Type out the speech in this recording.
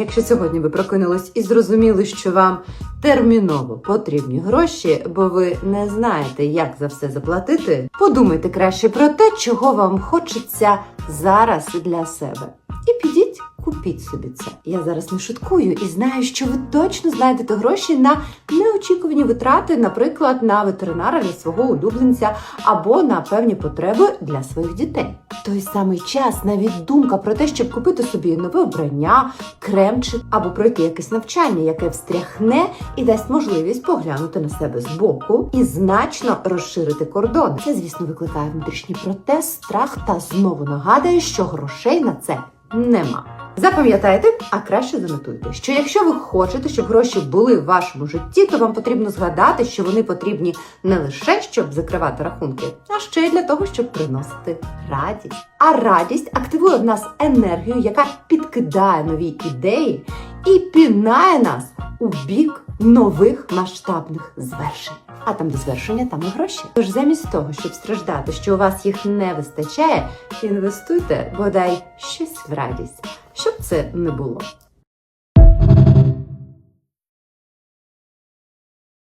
Якщо сьогодні ви прокинулись і зрозуміли, що вам терміново потрібні гроші, бо ви не знаєте, як за все заплатити, подумайте краще про те, чого вам хочеться зараз для себе. І підіть, купіть собі це. Я зараз не шуткую і знаю, що ви точно знайдете гроші на неочікувані витрати, наприклад, на ветеринара для свого улюбленця або на певні потреби для своїх дітей. Той самий час навіть думка про те, щоб купити собі нове обрання, кремчик або пройти якесь навчання, яке встряхне і дасть можливість поглянути на себе збоку і значно розширити кордони. Це, звісно, викликає внутрішній протест, страх та знову нагадує, що грошей на це нема. Запам'ятайте, а краще занотуйте, що якщо ви хочете, щоб гроші були в вашому житті, то вам потрібно згадати, що вони потрібні не лише щоб закривати рахунки, а ще й для того, щоб приносити радість. А радість активує в нас енергію, яка підкидає нові ідеї і пінає нас у бік нових масштабних звершень. А там, де звершення, там і гроші. Тож замість того, щоб страждати, що у вас їх не вистачає, інвестуйте бодай щось в радість, щоб це не було